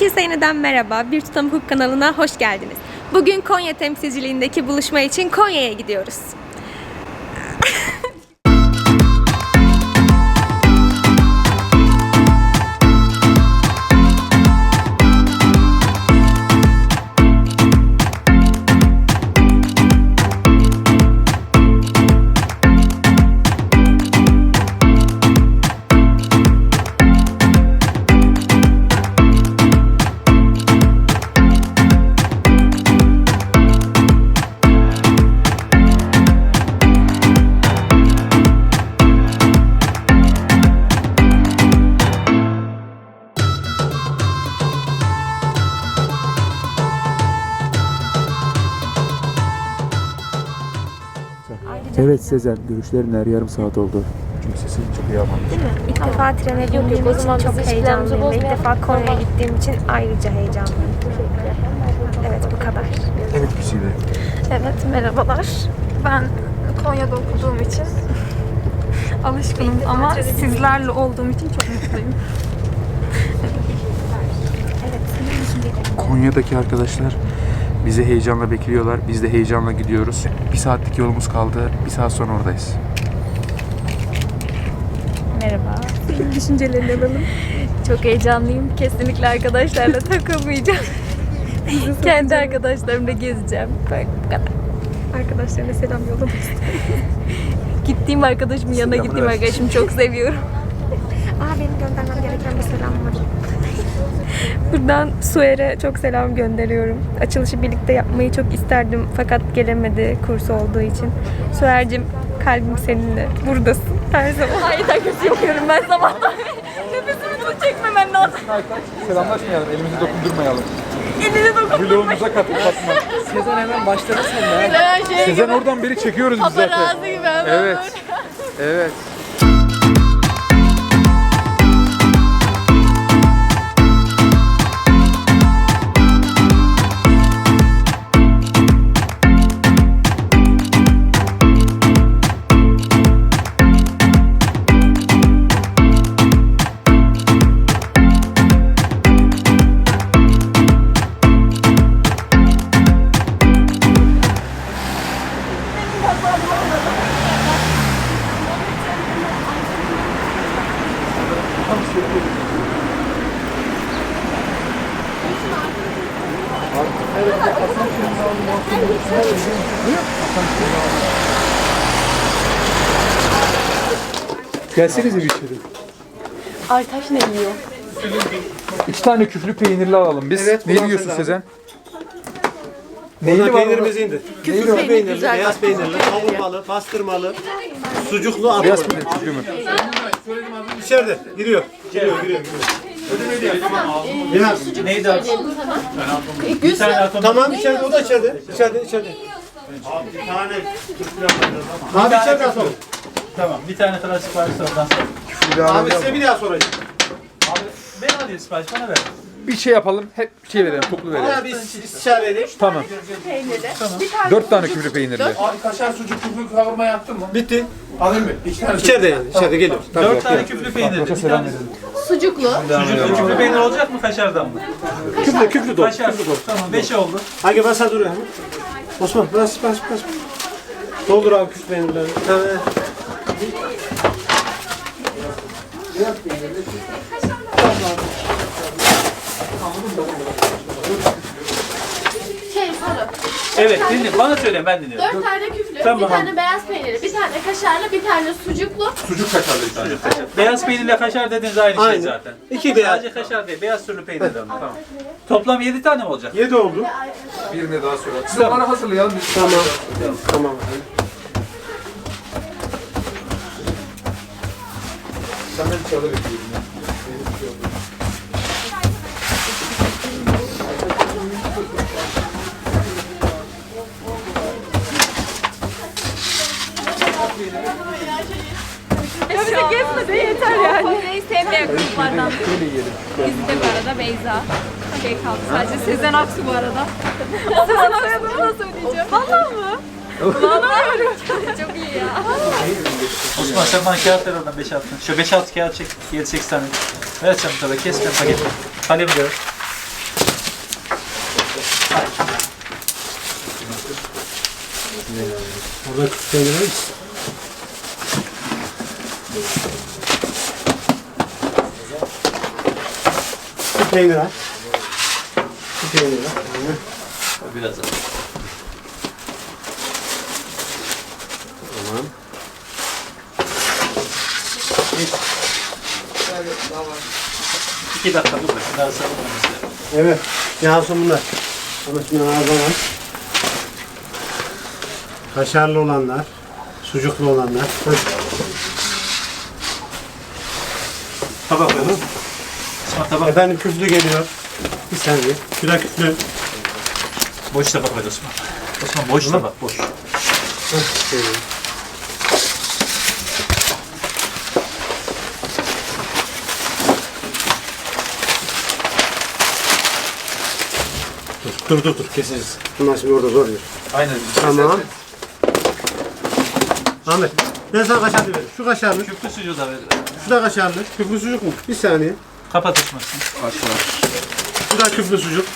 Herkese yeniden merhaba. Bir Tutam Hukuk kanalına hoş geldiniz. Bugün Konya temsilciliğindeki buluşma için Konya'ya gidiyoruz. Evet Sezen, görüşlerin her yarım saat oldu. Çünkü sesin çok iyi ama. İlk defa trene bindiğim için çok heyecanlıyım. İlk defa. Konya'ya gittiğim için ayrıca heyecanlıyım. Evet bu kadar. Evet Güzide. Evet merhabalar. Ben Konya'da okuduğum için alışkınım ama sizlerle olduğum için çok mutluyum. Konya'daki arkadaşlar bizi heyecanla bekliyorlar. Biz de heyecanla gidiyoruz. Bir saatlik yolumuz kaldı. Bir saat sonra oradayız. Merhaba. Düşüncelerini alalım. Çok heyecanlıyım. Kesinlikle arkadaşlarla takılmayacağım. Kendi arkadaşlarımla gezeceğim. Bak bu kadar. Arkadaşlarına selam yollamak Gittiğim arkadaşımın yanına Selamını gittiğim arkadaşımı çok seviyorum. Aa benim göndermem gereken bir selam var. Buradan Suer'e çok selam gönderiyorum. Açılışı birlikte yapmayı çok isterdim fakat gelemedi kurs olduğu için. Suer'cim kalbim seninle. Buradasın her zaman. Hayır herkes yapıyorum ben zamanla. Nefesimi tut çekmemen lazım. Selamlaşmayalım, elimizi dokundurmayalım. Elini dokun. Vlogumuza katıp katma. Sezen hemen başladı sen de. Her şey Sezen oradan beri çekiyoruz biz zaten. paparazzi gibi hemen Evet. Evet. Gelsenize bir içeri. Aytaş ne yiyor? İki tane küflü peynirli alalım biz. Evet, ne ulan yiyorsun Sezen. Sezen? Neyli var var peynirimiz indi. Küflü peynirli, beyaz peynirli, kavurmalı, pastırmalı, sucuklu. Beyaz peynir küflü mü? İçeride giriyor. Giriyor, giriyor, giriyor. Biraz. Neydi abi? Bir tane atom. Tamam içeride, o da içeride. İçeride, içeride. Abi içeride atalım. Tamam. Bir tane kadar sipariş oradan sonra. Abi size bir daha sorayım. Abi ben alayım sipariş bana ver. Bir şey yapalım. Hep şey verelim, toplu verelim. Bana bir istişare edeyim. Tamam. Dört tane küflü peynirli. Abi kaşar sucuk küflü kavurma yaptın mı? Bitti. Alayım mı? İki tane İçeride yani, içeride geliyor. Tamam. Dört tane küflü peynir. Bir selam tane. Sucuklu. sucuklu küflü peynir olacak mı kaşardan mı? Küflü, küflü dolu. Kaşar. Tamam beş oldu. Hangi ben sana duruyorum. Osman, bas, bas, bas. Doldur abi küflü peynirleri. Tamam. Şey soru. Evet dinle. Bana söyle ben dinliyorum. Dört tane küflü, Tamam. bir tane beyaz peyniri, bir tane kaşarlı, bir tane sucuklu. Sucuk kaşarlı bir tane. Beyaz peynirle kaşar dediğiniz aynı şey Aynı. zaten. İki beyaz. Sadece kaşar değil. Beyaz türlü peynir de Tamam. Toplam yedi tane mi olacak? Yedi oldu. Birini daha söyle. Siz bana hazırlayalım. Biz Tamam. Tamam. Senden çalı bekliyorum. Beyza kulüplerden. Biz de bu arada Beyza. Şey kaldı sadece Sezen Aksu bu arada. Sezen Aksu'yu nasıl söyleyeceğim? Valla mı? Kullanamıyorum. Çok iyi ya. Osman sen bana kağıt ver oradan 5 attın. Şöyle 5 6 kağıt çek. 7 8 tane. Ver sen tabi kes ben paket. Kalem de ver. Burada küçük şeyler var mı? Peynir al. Bir peynir al. Biraz daha. Tamam. İki dakika dur bakayım. Daha sonra konuşalım. Evet. Yansın bunlar. Ama şimdi ağzına. Kaşarlı olanlar, sucuklu olanlar. Hı. Tabak ver. Tabak. Efendim küflü geliyor. Bir saniye. Şurada küflü. Boş tabak ver Osman. Osman boş tabak boş. Hah, şöyle. Dur dur dur keseceğiz. Bunlar şimdi orada zor yer. Aynen. Tamam. Ahmet ben sana kaşarlı veririm. Şu kaşarlı, Küflü sucuğu da ver. şu da kaşarlı. Küflü sucuk mu? Bir saniye. Kapat Osman. Şu da küflü sucuk.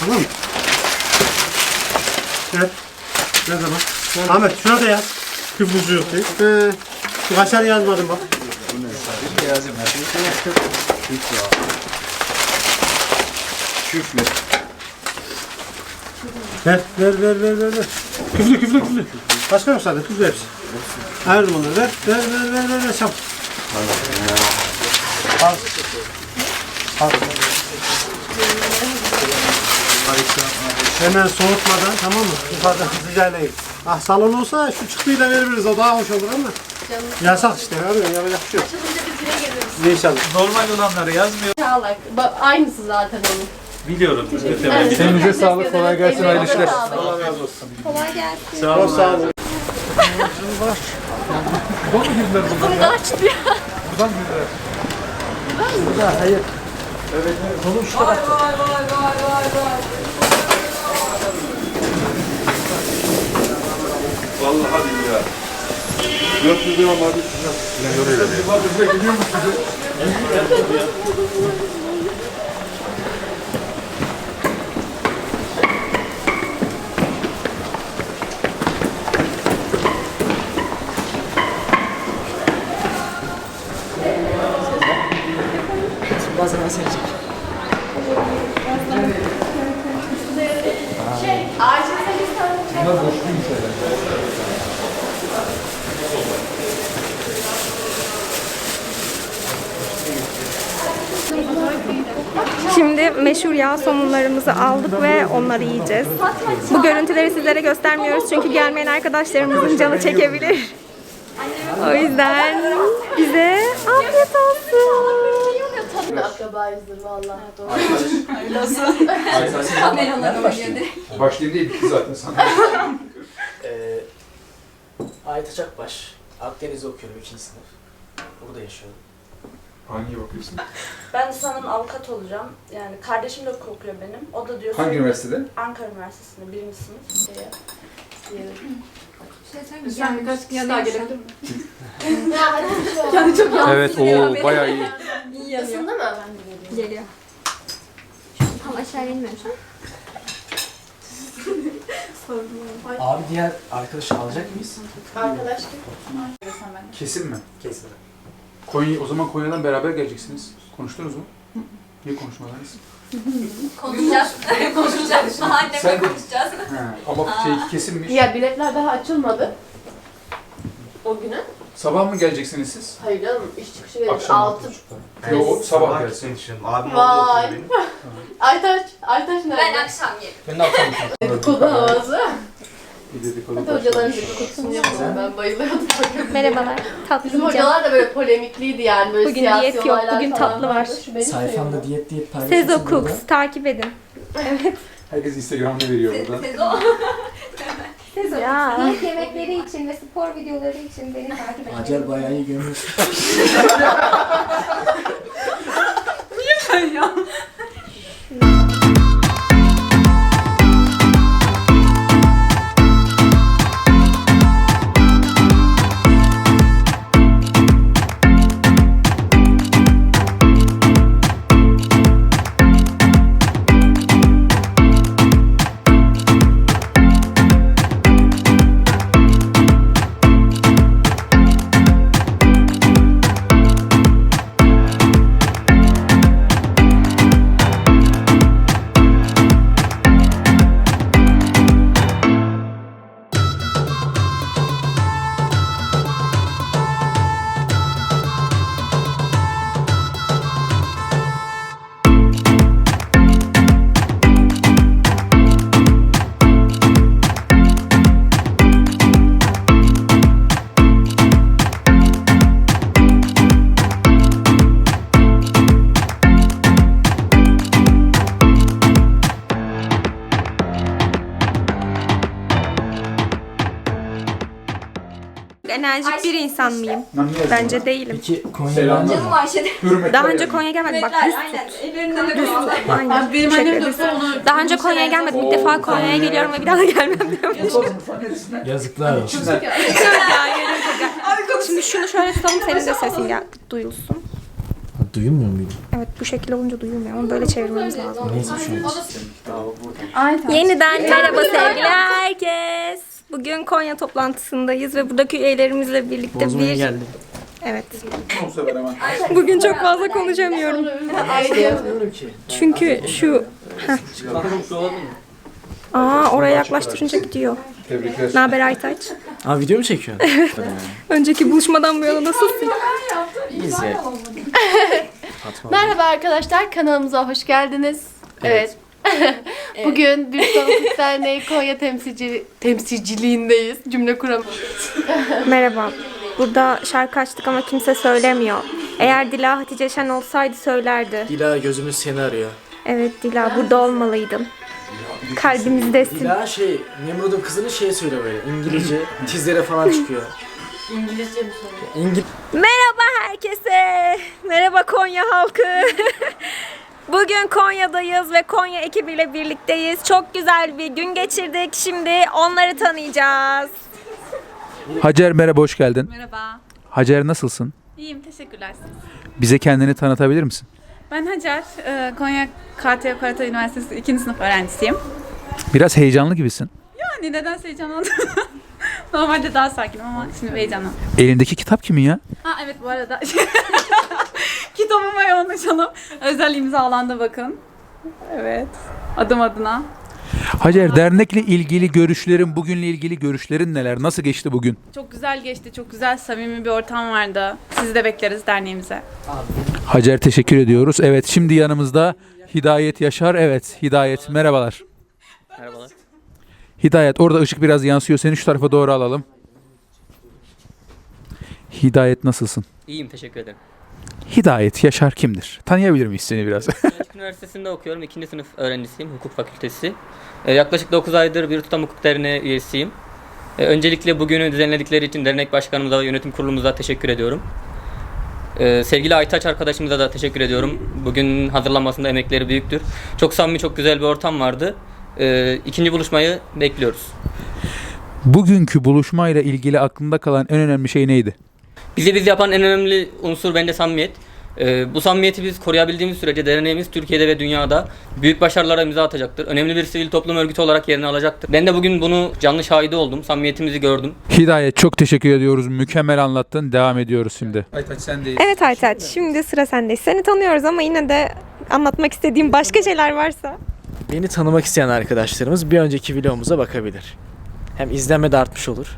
Tamam mı? Ver. Ne zaman? Ahmet şuna da yaz. Küflü sucuk değil. He. Şu kaşar yazmadım bak. Yazayım Küfle. Ver, ver, ver, ver, ver. ver. Küflü, küflü, küflü. Başka yok zaten, küflü hepsi. Ayırdım onları, ver, ver, ver, ver, ver, ver, çabuk. Al. Hemen soğutmadan, tamam mı? Yukarıdan sıcağıyla yiyin. Ah salon olsa şu çıktıyla verebiliriz, o daha hoş olur ama. Yasak işte, abi, yapacak bir şey yok. İnşallah. Normal olanları yazmıyor. Çağlak. Ba- Aynısı zaten onun. Biliyorum. Evet. Elinize sağlık, kolay gelsin, hayırlı işler. Allah razı olsun. Kolay gelsin. Sağ olun. Sağ olun. Vallahi billahi. 400 lira vardı. Bize gidiyor mu size? Acil sekiz tane Şimdi yağ somunlarımızı aldık ve onları yiyeceğiz. Bu görüntüleri sizlere göstermiyoruz çünkü gelmeyen arkadaşlarımızın canı çekebilir. O yüzden bize afiyet olsun. Akrabayızdır vallahi. Başlayayım değil, bitti zaten sana. Ee, Aytaç Akbaş. Akdeniz'de okuyorum ikinci sınıf. Burada yaşıyorum. Hangi okuyorsun? Ben de sanırım avukat olacağım. Yani kardeşim de hukuk okuyor benim. O da diyor Hangi üniversitede? Ankara Üniversitesi'nde birinci sınıf. Şeye, diyelim. Sen birkaç kişi daha gelebilir mi? şey olmaz. çok Evet, o bayağı iyi. Isındı mı? Geliyor. Tam aşağıya inmemişim. Abi diğer arkadaşı alacak mıyız? Arkadaş kim? Kesin mi? Kesin. Konya, o zaman Konya'dan beraber geleceksiniz. Konuştunuz mu? Niye konuşmadınız? Konuşacağız. Konuşacağız. Annemle Sen de- konuşacağız. Ha, ama şey kesinmiş. Ya biletler daha açılmadı. O güne. Sabah mı geleceksiniz siz? Hayır canım iş çıkışı verir. Akşam Altı. Yok, o sabah gelsin. Vay. Aytaç. Aytaç nerede? Ben akşam yerim. Ben de akşam Dedikodu havası. Bir dedikodu Hadi hocaların dedikodusunu yapalım. Ben bayılıyordum. Merhabalar. Tatlı Bizim yiyeceğim. hocalar da böyle polemikliydi yani. Böyle Bugün siyasi diyet yok, olaylar bugün falan tatlı vardı. var. Şu benim Sayfamda diyet diyet paylaşıyorsun. Sezo. Cooks takip edin. Herkes Instagram'da veriyor burada. Sezo Ya. Diyet yemekleri için ve spor videoları için beni takip edin. Hacer bayağı iyi görünüyorsun. çok enerjik bir insan mıyım? Bence değilim. Peki Konya'dan mı? Daha önce Konya'ya gelmedim. Bak düz tut. Düz tut. Aynen. Benim annem şekilde de onu Daha önce Konya'ya gelmedim. İlk defa Konya'ya geliyorum ve bir daha da gelmem diyormuş. Yazıklar olsun. Şimdi şunu şöyle tutalım senin de sesin gel duyulsun. Duyulmuyor muydu? Evet bu şekilde olunca duyulmuyor ama böyle çevirmemiz lazım. Neyse şu an. Yeniden merhaba sevgili herkes. Bugün Konya toplantısındayız ve buradaki üyelerimizle birlikte Bozmaya bir... geldim. Evet. Bugün çok fazla konuşamıyorum. Çünkü şu... Heh. Aa oraya yaklaştırınca gidiyor. Tebrikler. Ne haber Aytaç? Aa video mu çekiyorsun? Önceki buluşmadan bu yana nasılsın? İyiyiz ya. Merhaba arkadaşlar, kanalımıza hoş geldiniz. Evet. Bugün Büyük Tanıklık Derneği Konya temsilci, temsilciliğindeyiz. Cümle kuramıyorum. Merhaba. Burada şarkı açtık ama kimse söylemiyor. Eğer Dila Hatice Şen olsaydı söylerdi. Dila gözümüz seni arıyor. Evet Dila burada olmalıydın. Kalbimizdesin. Dila şey, Nemrut'un kızını şey söyle böyle. İngilizce tizlere falan çıkıyor. İngilizce mi söylüyor? Merhaba herkese. Merhaba Konya halkı. Bugün Konya'dayız ve Konya ekibiyle birlikteyiz. Çok güzel bir gün geçirdik. Şimdi onları tanıyacağız. Hacer merhaba hoş geldin. Merhaba. Hacer nasılsın? İyiyim, teşekkürler. Bize kendini tanıtabilir misin? Ben Hacer, e, Konya KTU Karata Üniversitesi 2. sınıf öğrencisiyim. Biraz heyecanlı gibisin. Yani neden heyecanlandım? Normalde daha sakinim ama şimdi heyecanlandım. Elindeki kitap kimin ya? Ha evet bu arada kitabıma yoğunlaşalım. Özel imzalandı bakın. Evet. Adım adına. Hacer dernekle ilgili görüşlerin, bugünle ilgili görüşlerin neler? Nasıl geçti bugün? Çok güzel geçti, çok güzel samimi bir ortam vardı. Sizi de bekleriz derneğimize. Hacer teşekkür ediyoruz. Evet şimdi yanımızda Hidayet Yaşar. Evet Hidayet. Merhabalar. Hidayet orada ışık biraz yansıyor. Seni şu tarafa doğru alalım. Hidayet nasılsın? İyiyim teşekkür ederim. Hidayet Yaşar kimdir? Tanıyabilir miyiz seni biraz? Selçuk Üniversitesi'nde okuyorum. ikinci sınıf öğrencisiyim. Hukuk fakültesi. Ee, yaklaşık 9 aydır bir tutam hukuk derneği üyesiyim. Ee, öncelikle bugünü düzenledikleri için dernek başkanımıza ve yönetim kurulumuza teşekkür ediyorum. Ee, sevgili Aytaç arkadaşımıza da teşekkür ediyorum. Bugün hazırlanmasında emekleri büyüktür. Çok samimi, çok güzel bir ortam vardı. Ee, ikinci buluşmayı bekliyoruz. Bugünkü buluşmayla ilgili aklında kalan en önemli şey neydi? Bizi biz yapan en önemli unsur bence samimiyet. Ee, bu samimiyeti biz koruyabildiğimiz sürece derneğimiz Türkiye'de ve dünyada büyük başarılara imza atacaktır. Önemli bir sivil toplum örgütü olarak yerini alacaktır. Ben de bugün bunu canlı şahidi oldum. Samimiyetimizi gördüm. Hidayet çok teşekkür ediyoruz. Mükemmel anlattın. Devam ediyoruz şimdi. Aytaç sen de Evet Aytaç şimdi sıra sende. Seni tanıyoruz ama yine de anlatmak istediğim başka şeyler varsa. Beni tanımak isteyen arkadaşlarımız bir önceki videomuza bakabilir. Hem izlenme de artmış olur.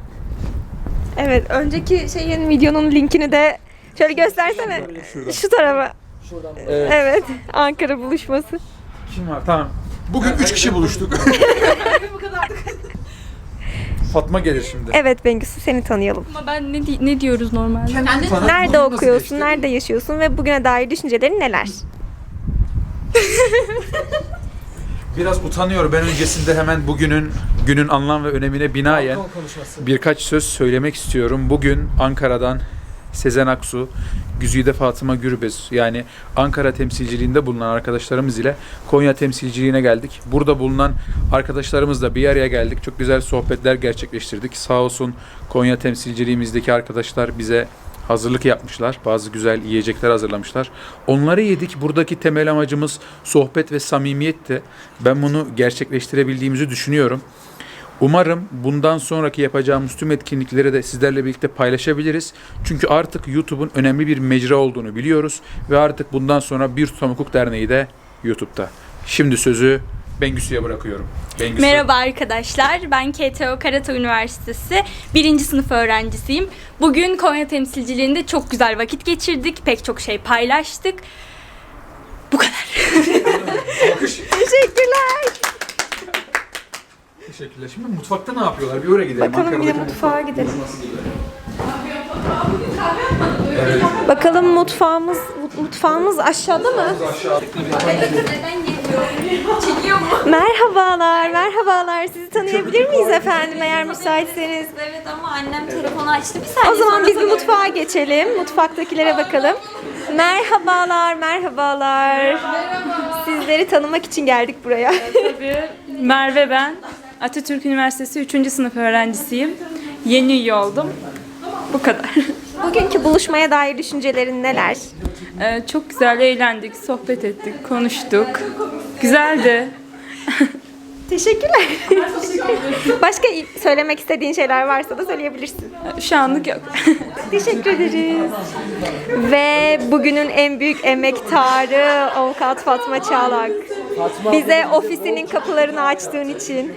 Evet önceki şeyin videonun linkini de şöyle göstersene. Şu tarafa. Evet. Ankara buluşması. Kim var? Tamam. Bugün 3 kişi buluştuk. Fatma gelir şimdi. Evet Bengüsü seni tanıyalım. Ama ben ne, di- ne diyoruz normalde? Nerede okuyorsun, nerede yaşıyorsun ve bugüne dair düşüncelerin neler? Biraz utanıyorum. Ben öncesinde hemen bugünün günün anlam ve önemine binaen birkaç söz söylemek istiyorum. Bugün Ankara'dan Sezen Aksu, Güzide Fatıma Gürbüz yani Ankara temsilciliğinde bulunan arkadaşlarımız ile Konya temsilciliğine geldik. Burada bulunan arkadaşlarımızla bir araya geldik. Çok güzel sohbetler gerçekleştirdik. Sağ olsun Konya temsilciliğimizdeki arkadaşlar bize hazırlık yapmışlar. Bazı güzel yiyecekler hazırlamışlar. Onları yedik. Buradaki temel amacımız sohbet ve samimiyetti. Ben bunu gerçekleştirebildiğimizi düşünüyorum. Umarım bundan sonraki yapacağımız tüm etkinlikleri de sizlerle birlikte paylaşabiliriz. Çünkü artık YouTube'un önemli bir mecra olduğunu biliyoruz ve artık bundan sonra Bir Tutam Hukuk Derneği de YouTube'da. Şimdi sözü Bengüsü'ye bırakıyorum. Bengüsü. Merhaba arkadaşlar. Ben KTO Karata Üniversitesi 1. sınıf öğrencisiyim. Bugün Konya temsilciliğinde çok güzel vakit geçirdik. Pek çok şey paylaştık. Bu kadar. Teşekkürler. Teşekkürler. Şimdi mutfakta ne yapıyorlar? Bir oraya gidelim. Bakalım bir de Ankara'daki mutfağa gidelim. Bakalım mutfağımız mutfağımız aşağıda mı? Çekiyor mu? Merhabalar, merhabalar. Sizi tanıyabilir miyiz efendim eğer müsaitseniz? Evet ama annem telefonu açtı. Bir saniye O zaman sonra biz bir sana- mutfağa geçelim. Mutfaktakilere bakalım. Merhabalar, merhabalar. Sizleri tanımak için geldik buraya. Merve ben. Atatürk Üniversitesi 3. sınıf öğrencisiyim. Yeni üye oldum. Bu kadar. Bugünkü buluşmaya dair düşüncelerin neler? Ee, çok güzel eğlendik, sohbet ettik, konuştuk. Güzeldi. Teşekkürler. Başka söylemek istediğin şeyler varsa da söyleyebilirsin. Şu anlık yok. Teşekkür ederiz. Ve bugünün en büyük emektarı avukat Fatma Çağlak. Bize ofisinin kapılarını açtığın için.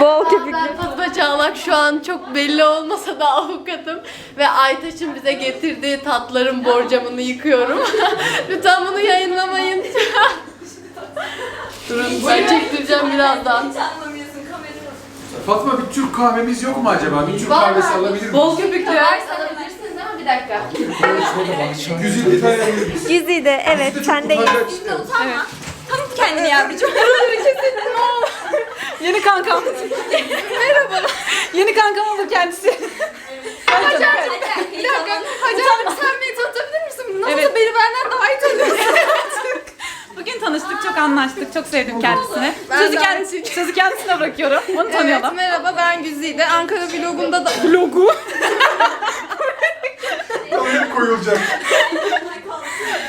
Bol köpüklü. Ben Fatma Çağlak şu an çok belli olmasa da avukatım ve Aytaç'ın bize getirdiği tatların borcamını yıkıyorum. Lütfen bunu yayınlamayın. Durun ben çektireceğim birazdan. Fatma bir Türk kahvemiz yok mu acaba? Bir Türk kahvesi alabilir miyiz? Bol köpüklü. Varsa alabilirsiniz ama bir dakika. Güzel bir tane alabilir miyiz? Güzide evet sendeyiz. Utanma. Tanıt kendini yavrucuğum. Yeni kankam. Merhaba. Yeni kankam olur kendisi. Hacer, bir dakika. Hacer sen beni tanıtabilir misin? Nasıl Evet. beni benden daha iyi tanıyorsun Bugün tanıştık, çok anlaştık, çok sevdim kendisini. Ben Sözü, de kendisi, sözü kendisine bırakıyorum. Onu tanıyalım. Evet merhaba ben Güzide. Ankara vlogunda da... Vlogu. Oraya koyulacak.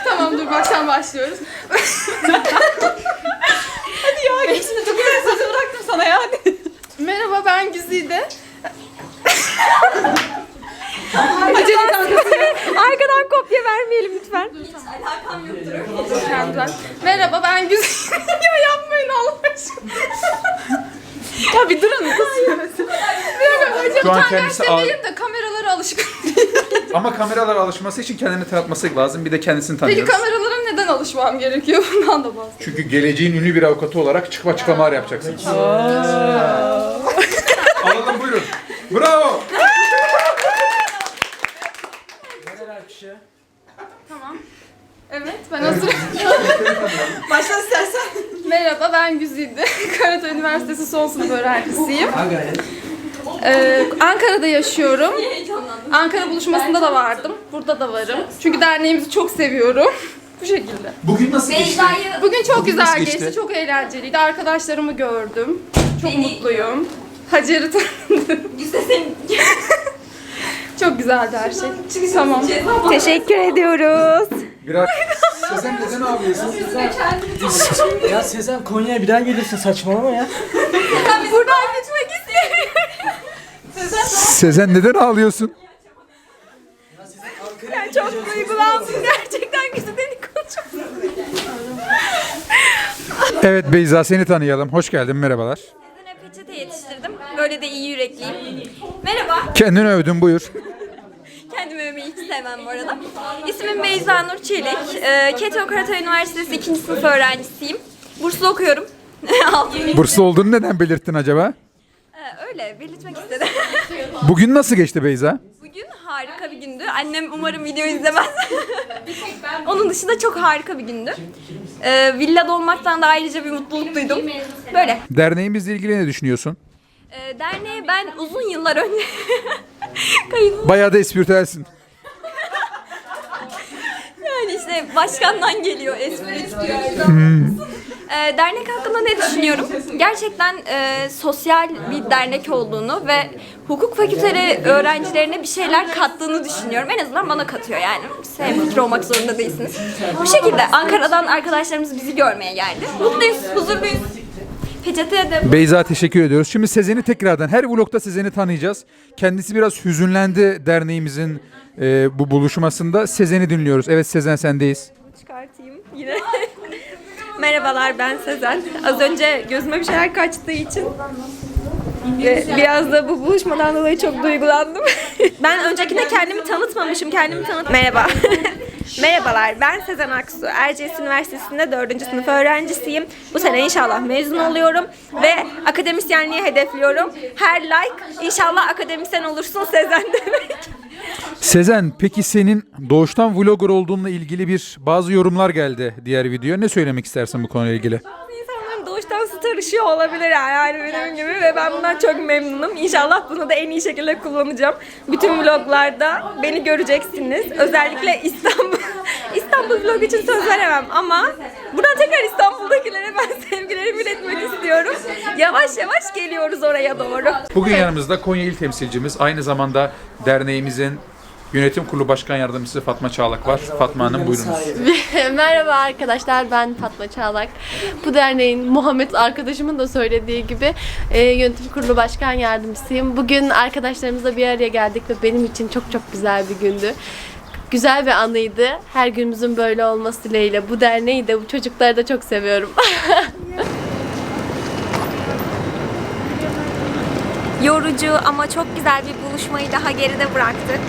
tamam dur baştan başlıyoruz. Hadi ya geçti çok güzel sözü bıraktım sana ya. Merhaba ben Güzide. Hacer'in kankası. Arkadan kopya vermeyelim lütfen. Alakam yoktur. Merhaba ben Güzide. ya yapmayın Allah aşkına. Ya bir durun. Şu an kendisi al- Benim de kameralara alışkın. Ama kameralar alışması için kendini tanıtması lazım. Bir de kendisini Peki tanıyoruz. kameralara neden alışmam gerekiyor? Bundan da bahsedeyim. Çünkü geleceğin ünlü bir avukatı olarak çıkma çıkamalar yapacaksın. Alalım buyurun. Bravo. Tamam. Evet ben hazırım. Başla istersen. Merhaba ben Güzide. Karatay Üniversitesi son sınıf öğrencisiyim. Ee, Ankara'da yaşıyorum. Ankara buluşmasında da vardım. Burada da varım. Çünkü derneğimizi çok seviyorum. Bu şekilde. Bugün nasıl geçti? Bugün çok Bugün güzel nasıl geçti. geçti? Çok eğlenceliydi. Arkadaşlarımı gördüm. Çok Beni- mutluyum. Hacer'i tanıdım. güzel senin Çok güzeldi her şey. Tamam. Teşekkür ediyoruz. Biraz Sezen neden ağlıyorsun? Ya Sezen Konya'ya bir daha gelirsin saçmalama ya. buradan gitmek istiyorum. Sezen neden ağlıyorsun? Yani çok duygulandım gerçekten Güzide'nin konuşması. Evet Beyza seni tanıyalım. Hoş geldin merhabalar. Peçete yetiştirdim. Böyle de iyi yürekliyim. Merhaba. Kendini övdün buyur. Kendimi övmeyi hiç sevmem bu arada. İsmim Beyza Nur Çelik. Ee, Ketio Karatay Üniversitesi 2. sınıf öğrencisiyim. Burslu okuyorum. Altın Burslu olduğunu neden belirttin acaba? Ee, öyle belirtmek istedim. Bugün nasıl geçti Beyza? Bugün harika bir gündü. Annem umarım video izlemez. Onun dışında çok harika bir gündü. Ee, villada olmaktan da ayrıca bir mutluluk duydum. Böyle. Derneğimizle ilgili ne düşünüyorsun? Ee, derneğe ben uzun yıllar önce Bayağı da espritüelsin. Yani işte başkandan geliyor espri tutuyor. Ee, dernek hakkında ne düşünüyorum? Gerçekten e, sosyal bir dernek olduğunu ve hukuk fakülteleri öğrencilerine bir şeyler kattığını düşünüyorum. En azından bana katıyor yani. Fikir olmak zorunda değilsiniz. Bu şekilde Ankara'dan arkadaşlarımız bizi görmeye geldi. Mutluyuz, huzurluyuz. Peçeteye de Beyza teşekkür ediyoruz. Şimdi Sezen'i tekrardan her vlogda Sezen'i tanıyacağız. Kendisi biraz hüzünlendi derneğimizin e, bu buluşmasında. Sezen'i dinliyoruz. Evet Sezen sendeyiz. Çıkartayım yine. Merhabalar ben Sezen. Az önce gözüme bir şeyler kaçtığı için ve biraz da bu buluşmadan dolayı çok duygulandım. ben öncekinde kendimi tanıtmamışım. Kendimi tanıt. Merhaba. Merhabalar ben Sezen Aksu. Erciyes Üniversitesi'nde 4. sınıf öğrencisiyim. Bu sene inşallah mezun oluyorum ve akademisyenliği hedefliyorum. Her like inşallah akademisyen olursun Sezen demek. Sezen peki senin doğuştan vlogger olduğunla ilgili bir bazı yorumlar geldi diğer video. Ne söylemek istersin bu konuyla ilgili? İnsanların doğuştan star ışığı olabilir yani benim gibi ve ben bundan çok memnunum. İnşallah bunu da en iyi şekilde kullanacağım. Bütün vloglarda beni göreceksiniz. Özellikle İstanbul İstanbul vlog için söz veremem ama buradan tekrar İstanbul'dakilere ben sevgilerimi iletmek istiyorum. Yavaş yavaş geliyoruz oraya doğru. Bugün yanımızda Konya İl Temsilcimiz, aynı zamanda derneğimizin yönetim kurulu başkan yardımcısı Fatma Çağlak var. Fatma Hanım buyurunuz. Merhaba arkadaşlar ben Fatma Çağlak. Bu derneğin Muhammed arkadaşımın da söylediği gibi e, yönetim kurulu başkan yardımcısıyım. Bugün arkadaşlarımızla bir araya geldik ve benim için çok çok güzel bir gündü. Güzel bir anıydı. Her günümüzün böyle olması dileğiyle bu derneği de bu çocukları da çok seviyorum. Yorucu ama çok güzel bir buluşmayı daha geride bıraktık.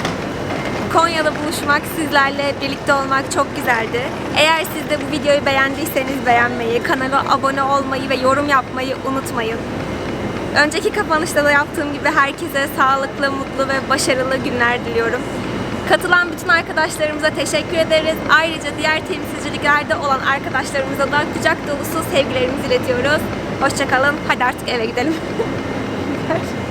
Konya'da buluşmak, sizlerle birlikte olmak çok güzeldi. Eğer siz de bu videoyu beğendiyseniz beğenmeyi, kanala abone olmayı ve yorum yapmayı unutmayın. Önceki kapanışta da yaptığım gibi herkese sağlıklı, mutlu ve başarılı günler diliyorum. Katılan bütün arkadaşlarımıza teşekkür ederiz. Ayrıca diğer temsilciliklerde olan arkadaşlarımıza da kucak dolusu sevgilerimizi iletiyoruz. Hoşçakalın. Hadi artık eve gidelim.